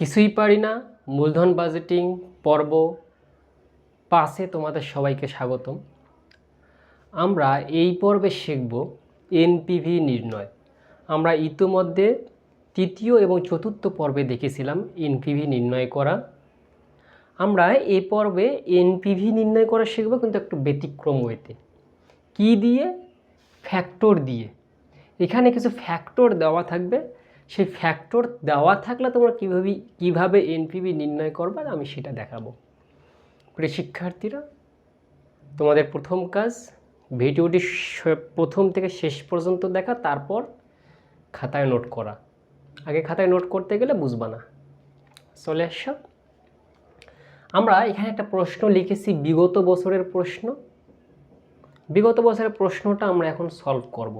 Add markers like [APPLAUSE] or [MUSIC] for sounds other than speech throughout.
কিছুই পারি না। মূলধন বাজেটিং পর্ব, পাশে তোমাদের সবাইকে স্বাগতম। আমরা এই পর্বে শিখব এনপিভি নির্ণয়। আমরা ইতিমধ্যে তৃতীয় এবং চতুর্থ পর্বে দেখেছিলাম এনপিভি নির্ণয় করা। আমরা এই পর্বে এনপিভি নির্ণয় করা শিখব কিন্তু একটু ব্যতিক্রম ওয়েতে কী দিয়ে? ফ্যাক্টর দিয়ে। এখানে কিছু ফ্যাক্টর দেওয়া থাকবে। সেই ফ্যাক্টর দেওয়া থাকলে তোমরা কীভাবে কীভাবে এনপিভি নির্ণয় করবে আমি সেটা দেখাবো। প্রিয় শিক্ষার্থীরা, তোমাদের প্রথম কাজ, ভিডিওটি প্রথম থেকে শেষ পর্যন্ত দেখা, তারপর খাতায় নোট করা। আগে খাতায় নোট করতে গেলে বুঝবা না। চলে আস। আমরা এখানে একটা প্রশ্ন লিখেছি, বিগত বছরের প্রশ্ন। বিগত বছরের প্রশ্নটা আমরা এখন সলভ করব।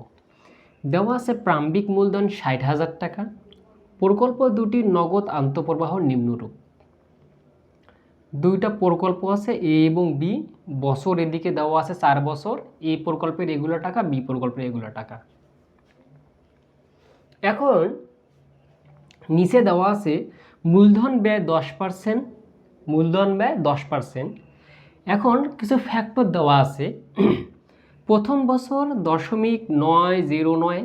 দেওয়া আছে প্রাম্বিক মূলধন ষাট হাজার টাকা। প্রকল্প দুটির নগদ আন্তঃপ্রবাহ নিম্নরূপ। দুইটা প্রকল্প আছে এ এবং বি। বছর এদিকে দেওয়া আছে চার বছর। এ প্রকল্পের এগুলো টাকা, বি প্রকল্পের এগুলো টাকা। এখন নিচে দেওয়া আছে মূলধন ব্যয় দশ পার্সেন্ট, মূলধন ব্যয় দশ পার্সেন্ট। এখন কিছু ফ্যাক্টর দেওয়া আছে। প্রথম বছর দশমিক নয় জিরো নয়,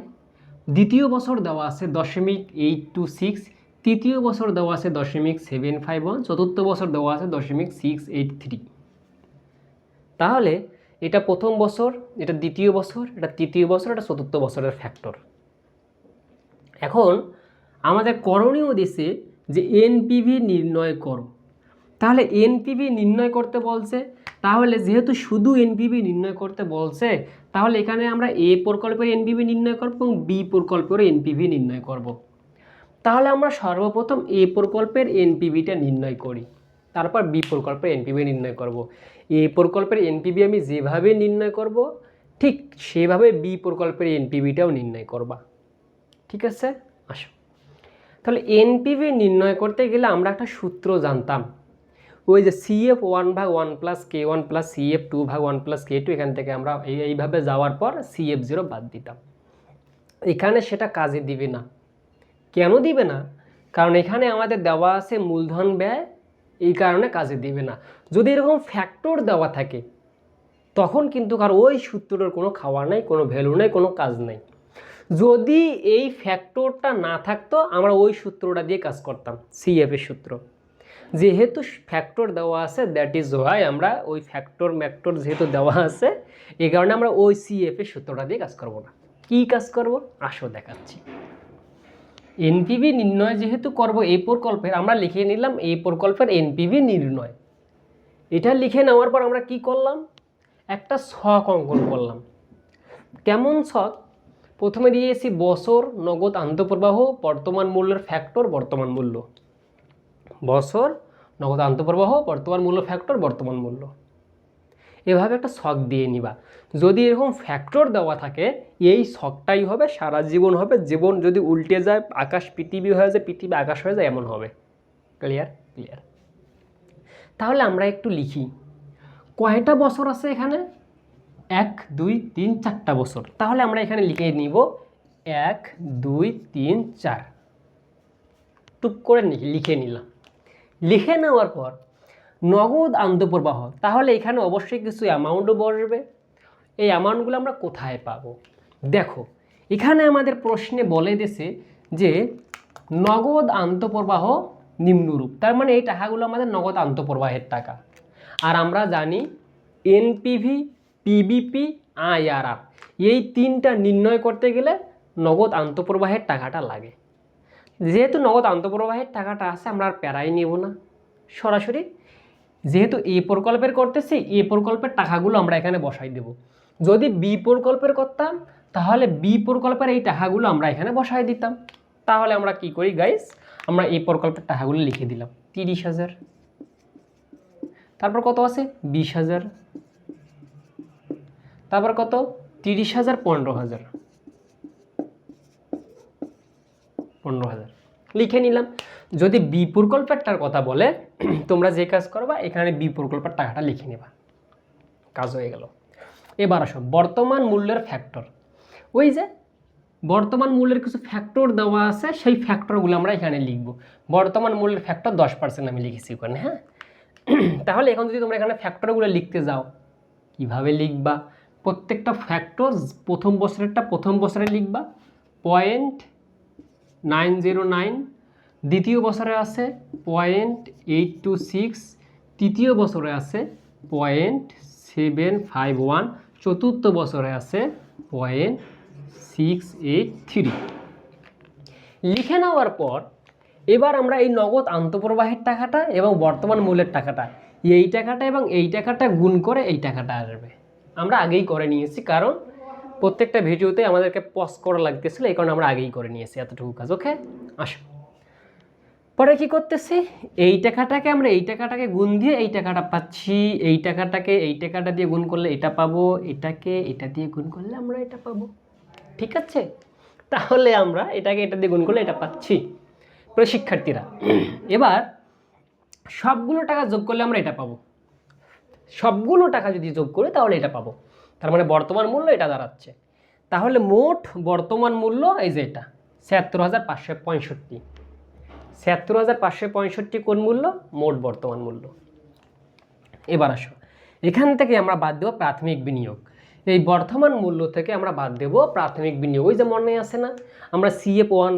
দ্বিতীয় বছর দেওয়া আছে দশমিক এইট টু সিক্স, তৃতীয় বছর দেওয়া আছে দশমিক সেভেন ফাইভ ওয়ান, চতুর্থ বছর দেওয়া আছে দশমিক সিক্স এইট থ্রি। তাহলে এটা প্রথম বছর, এটা দ্বিতীয় বছর, এটা তৃতীয় বছর, এটা চতুর্থ বছরের ফ্যাক্টর এখন আমাদের করণীয় দিছে যে এনপিভি নির্ণয় করো। তাহলে এনপিভি নির্ণয় করতে বলছে। তাহলে যেহেতু শুধু এনপিভি নির্ণয় করতে বলছে, তাহলে এখানে আমরা এ প্রকল্পের এনপিভি নির্ণয় করব এবং বি প্রকল্পের এনপিভি নির্ণয় করব। তাহলে আমরা সর্বপ্রথম এ প্রকল্পের এনপিভিটা নির্ণয় করি। তারপর বি প্রকল্পের এনপিভি নির্ণয় করব। এ প্রকল্পের এনপিভি আমি যেভাবে নির্ণয় করব, ঠিক সেভাবে বি প্রকল্পের এনপিভিটাও নির্ণয় করবা। ঠিক আছে? আসো। তাহলে এনপিভি নির্ণয় করতে গেলে আমরা একটা সূত্র জানতাম। ওই যে সিএফ ওয়ান ভাগ one plus K one plus CF two ভাগ ওয়ান প্লাস কে টু এখান থেকে আমরা এই, এইভাবে যাওয়ার পর সিএফ জিরো বাদ দিতাম। এখানে সেটা কাজে দিবে না। কেন দিবে না? কারণ এখানে আমাদের দেওয়া আছে মূলধন ব্যয়, এই কারণে কাজে দিবে না। যদি এরকম ফ্যাক্টর দেওয়া থাকে, তখন কিন্তু কার ওই সূত্রটার কোনো খাওয়া নাই, কোনো ভ্যালু নাই, কোনো কাজ নাই। যদি এই ফ্যাক্টরটা না থাকতো, আমরা ওই সূত্রটা দিয়ে কাজ করতাম সিএফ এর সূত্র। যেহেতু ফ্যাক্টর দেওয়া আছে দ্যাট ইজ ওয়াই আমরা ওই ফ্যাক্টর ম্যাক্টর যেহেতু দেওয়া আছে, এই কারণে আমরা ওই সিএফ এর সূত্রটা দিয়ে কাজ করব না। কি কাজ করব? আসো দেখাচ্ছি। এনপিভি নির্ণয় যেহেতু করব, এই প্রকল্পের, আমরা লিখে নিলাম এই প্রকল্পের এনপিভি নির্ণয়। এটা লিখে নেওয়ার পর আমরা কি করলাম? একটা ছক অঙ্কন করলাম। কেমন ছক প্রথমে দিয়েছি বছর, নগদ, আন্তঃপ্রবাহ, বর্তমান মূল্যের ফ্যাক্টর বর্তমান মূল্য। বছর নগদ আন্তঃপ্রবাহ, বর্তমান মূল্য ফ্যাক্টর বর্তমান মূল্য। এভাবে একটা শখ দিয়ে নিবা। যদি এরকম ফ্যাক্টর দেওয়া থাকে, এই শখটাই হবে, সারা জীবন হবে, জীবন যদি উল্টে যায়, আকাশ পৃথিবী হয়ে যায়, পৃথিবী আকাশ হয়ে যায়, এমন হবে। ক্লিয়ার ক্লিয়ার তাহলে আমরা একটু লিখি। কয়টা বছর আছে এখানে? এক, দুই, তিন, চারটা বছর। তাহলে আমরা এখানে লিখে নিব, এক, দুই, তিন, চার। টুক করে লিখে নিলাম। লিখে নেওয়ার পর নগদ আন্তঃপ্রবাহ, তাহলে এখানে অবশ্যই কিছু অ্যামাউন্টও বসবে। এই অ্যামাউন্টগুলো আমরা কোথায় পাবো? দেখো, এখানে আমাদের প্রশ্নে বলে দিছে যে নগদ আন্তঃপ্রবাহ নিম্নরূপ, তার মানে এই টাকাগুলো আমাদের নগদ আন্তঃপ্রবাহের টাকা। আর আমরা জানি এনপিভি পিবিপি আইআরআর এই তিনটা নির্ণয় করতে গেলে নগদ আন্তঃপ্রবাহের টাকাটা লাগে। যেহেতু নগদ আন্তঃপ্রবাহের টাকাটা আছে, আমরা আর প্যারাই নেব না। সরাসরি, যেহেতু এ প্রকল্পের করতেছি, এ প্রকল্পের টাকাগুলো আমরা এখানে বসাই দেব। যদি বি প্রকল্পের করতাম, তাহলে বি প্রকল্পের এই টাকাগুলো আমরা এখানে বসাই দিতাম। তাহলে আমরা কি করি গাইস আমরা এই প্রকল্পের টাকাগুলো লিখে দিলাম। তিরিশ হাজার। তারপর কত আছে? বিশ হাজার। তারপর কত? তিরিশ হাজার পনেরো হাজার। পনেরো হাজার। লিখে নিলাম। যদি বি প্রকল্পেরটার কথা বলে, [CLEARS THROAT] তোমরা যে কাজ করবা, এখানে বি প্রকল্পের টাকাটা লিখে নেবা। কাজ হয়ে গেল। এবার আসো, বর্তমান মূল্যের ফ্যাক্টর ওই যে বর্তমান মূল্যের কিছু ফ্যাক্টর দেওয়া আছে, সেই ফ্যাক্টরগুলো আমরা এখানে লিখব। বর্তমান মূল্যের ফ্যাক্টর দশ পার্সেন্ট আমি লিখেছি ওখানে হ্যাঁ? [CLEARS THROAT] তাহলে এখন যদি তোমরা এখানে ফ্যাক্টরগুলো লিখতে যাও, কীভাবে লিখবা? প্রত্যেকটা ফ্যাক্টর প্রথম বছরেরটা প্রথম বছরে লিখবা। পয়েন্ট নাইন জিরো নাইন, দ্বিতীয় বছরে আছে পয়েন্ট এইট টু সিক্স, তৃতীয় বছরে আছে পয়েন্ট সেভেন ফাইভ ওয়ান, চতুর্থ বছরে আছে পয়েন্ট সিক্স এইট থ্রি। লিখে নেওয়ার পর এবার আমরা এই নগদ আন্তঃপ্রবাহের টাকাটা এবং বর্তমান মূল্যের টাকাটা, এই টাকাটা এবং এই টাকাটা গুণ করে এই টাকাটা আসবে। আমরা আগেই করে নিয়েছি, কারণ প্রত্যেকটা ভিডিওতে আমাদেরকে পজ করা লাগতেছিল, এই কারণে আমরা আগেই করে নিয়েছি এতটুকু কাজ ওকে আসো। পরে কি করতেছি? এই টাকাটাকে আমরা, এই টাকাটাকে গুণ দিয়ে এই টাকাটা পাচ্ছি, এই টাকাটাকে, এই টাকাটা দিয়ে গুণ করলে এটা পাবো, এটাকে, এটা দিয়ে গুণ করলে আমরা এটা পাবো। ঠিক আছে? তাহলে আমরা এটাকে, এটা দিয়ে গুণ করলে এটা পাচ্ছি। প্রিয় শিক্ষার্থীরা, এবার সবগুলো টাকা যোগ করলে আমরা এটা পাবো। সবগুলো টাকা যদি যোগ করি, তাহলে এটা পাবো। তার মানে বর্তমান মূল্য এটা দাঁড়াচ্ছে। তাহলে মোট বর্তমান মূল্য এই যে এটা, ছিয়াত্তর হাজার পাঁচশো পঁয়ষট্টি। ছিয়াত্তর হাজার পাঁচশো পঁয়ষট্টি কোন মূল্য? মোট বর্তমান মূল্য। এবার আসো, এখান থেকে আমরা বাদ দেবো প্রাথমিক বিনিয়োগ। এই বর্তমান মূল্য থেকে আমরা বাদ দেবো প্রাথমিক বিনিয়োগ। ওই যে মনে আসে না? আমরা সিএফ ওয়ান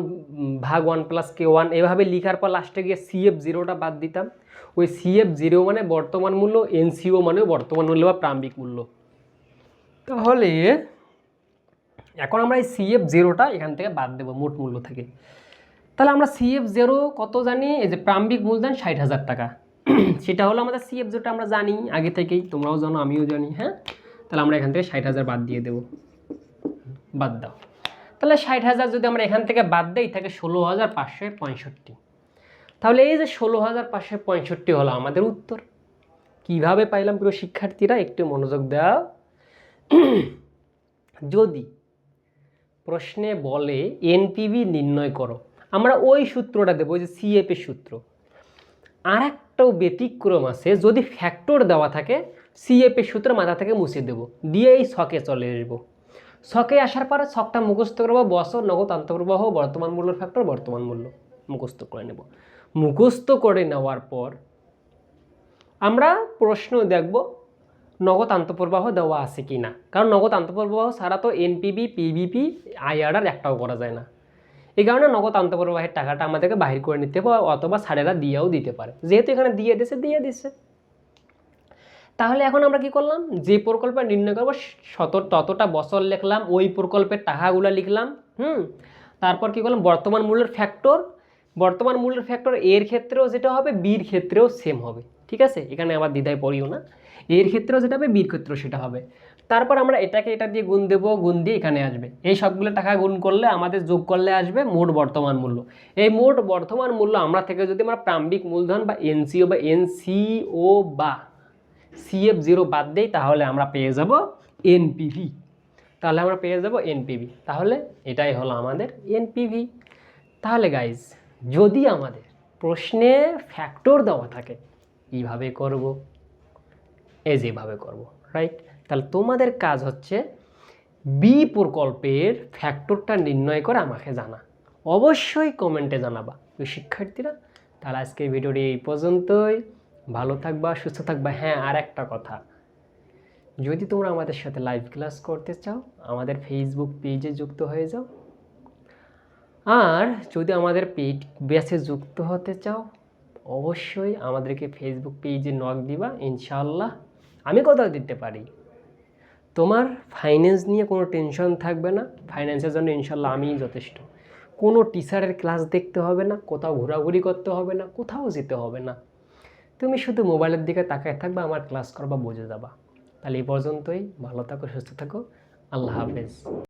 ভাগ ওয়ান প্লাস কে ওয়ান এভাবে লিখার পর লাস্টে গিয়ে সিএফ জিরোটা বাদ দিতাম। ওই সিএফ জিরো মানে বর্তমান মূল্য এনসিও মানে বর্তমান মূল্য বা প্রারম্ভিক মূল্য। তাহলে এখন আমরা এই সিএফ জিরোটা এখান থেকে বাদ দেবো মোট মূল্য থেকে। তাহলে আমরা সিএফ জিরো কত জানি? এই যে প্রারম্ভিক মূলধন ষাট হাজার টাকা। [CLEARS THROAT] সেটা হলো আমাদের সিএফ জিরোটা আমরা জানি আগে থেকেই, তোমরাও জানো, আমিও জানি হ্যাঁ? তাহলে আমরা এখান থেকে ষাট হাজার বাদ দিয়ে দেবো। বাদ দাও। তাহলে ষাট হাজার যদি আমরা এখান থেকে বাদ দেই থাকে ষোলো হাজার পাঁচশো পঁয়ষট্টি। তাহলে এই যে ষোলো হাজার পাঁচশো পঁয়ষট্টি হলো আমাদের উত্তর। কীভাবে পাইলাম প্রিয় শিক্ষার্থীরা? একটু মনোযোগ দেওয়া যদি প্রশ্নে বলে এনপিভি নির্ণয় করো, আমরা ওই সূত্রটা দেবো যে সিএফ সূত্র। আর একটাও ব্যতিক্রম আছে, যদি ফ্যাক্টর দেওয়া থাকে এর সূত্র মাথা থেকে মুছে দেবো দিয়ে এই চলে আসব। ছকে আসার পরে ছকটা মুখস্থ করব বছর নগদ, আন্তঃপ্রবাহ, বর্তমান মূল্যের ফ্যাক্টর বর্তমান মূল্য মুখস্থ করে নেব। মুখস্থ করে নেওয়ার পর আমরা প্রশ্ন দেখব নগদ আন্তঃপ্রবাহ দেওয়া আছে কি না? কারণ নগদ আন্তঃপ্রবাহ ছাড়া তো এনপিবি পিবিপি আইআরআর একটাও করা যায় না। এই কারণে নগদ আন্তঃপ্রবাহের টাকাটা আমাদেরকে বাহির করে নিতে হবে অথবা সারেরা দিয়েও দিতে পারে। যেহেতু এখানে দিয়ে দিছে দিয়ে দিছে। তাহলে এখন আমরা কি করলাম? যে প্রকল্পে নির্ণয় করব শত ততটা বছর লিখলাম, ওই প্রকল্পের টাকাগুলো লিখলাম, হুম? তারপর কি করলাম? বর্তমান মূল্যের ফ্যাক্টর বর্তমান মূল্যের ফ্যাক্টর এর ক্ষেত্রেও যেটা হবে বির ক্ষেত্রেও সেম হবে। ঠিক আছে? এখানে আবার দ্বিধায় পড়িও না। এর ক্ষেত্রেও যেটা হবে, বীর ক্ষেত্রেও সেটা হবে। তারপর আমরা এটাকে এটা দিয়ে গুণ দেবো, গুণ দিয়ে এখানে আসবে। এই সবগুলো টাকা গুণ করলে আমাদের যোগ করলে আসবে মোট বর্তমান মূল্য। এই মোট বর্তমান মূল্য আমরা থেকে যদি আমরা প্রাম্বিক মূলধন বা এনসিও বা এনসিও বা সিএফ জিরো বাদ দেই, তাহলে আমরা পেয়ে যাব এনপিভি। তাহলে আমরা পেয়ে যাব এনপিভি। তাহলে এটাই হলো আমাদের এনপিভি। তাহলে গাইজ যদি আমাদের প্রশ্নে ফ্যাক্টর দেওয়া থাকে কীভাবে করব? এ যেভাবে করব রাইট তাহলে তোমাদের কাজ হচ্ছে বি প্রকল্পের ফ্যাক্টরটা নির্ণয় করে আমাকে জানা। অবশ্যই কমেন্টে জানাবা। শিক্ষার্থীরা, তাহলে আজকের ভিডিওটি এই পর্যন্তই। ভালো থাকবা, সুস্থ থাকবা। হ্যাঁ আর একটা কথা। যদি তোমরা আমাদের সাথে লাইভ ক্লাস করতে চাও, আমাদের ফেসবুক পেজে যুক্ত হয়ে যাও। আর যদি আমাদের পেজ ব্যাচে যুক্ত হতে চাও অবশ্যই আমাদেরকে ফেসবুক পেজে নক দিবা ইনশাল্লাহ আমি কথা দিতে পারি। তোমার ফাইন্যান্স নিয়ে কোনো টেনশন থাকবে না ফাইন্যান্সের জন্য ইনশাল্লাহ আমিই যথেষ্ট। কোনো টিচারের ক্লাস দেখতে হবে না, কোথাও ঘোরাঘুরি করতে হবে না, কোথাও যেতে হবে না। তুমি শুধু মোবাইলের দিকে তাকায় থাকবে, আমার ক্লাস করবা, বুঝে যাবা। তাহলে এই পর্যন্তই, ভালো থাকো, সুস্থ থাকো, আল্লাহ হাফেজ।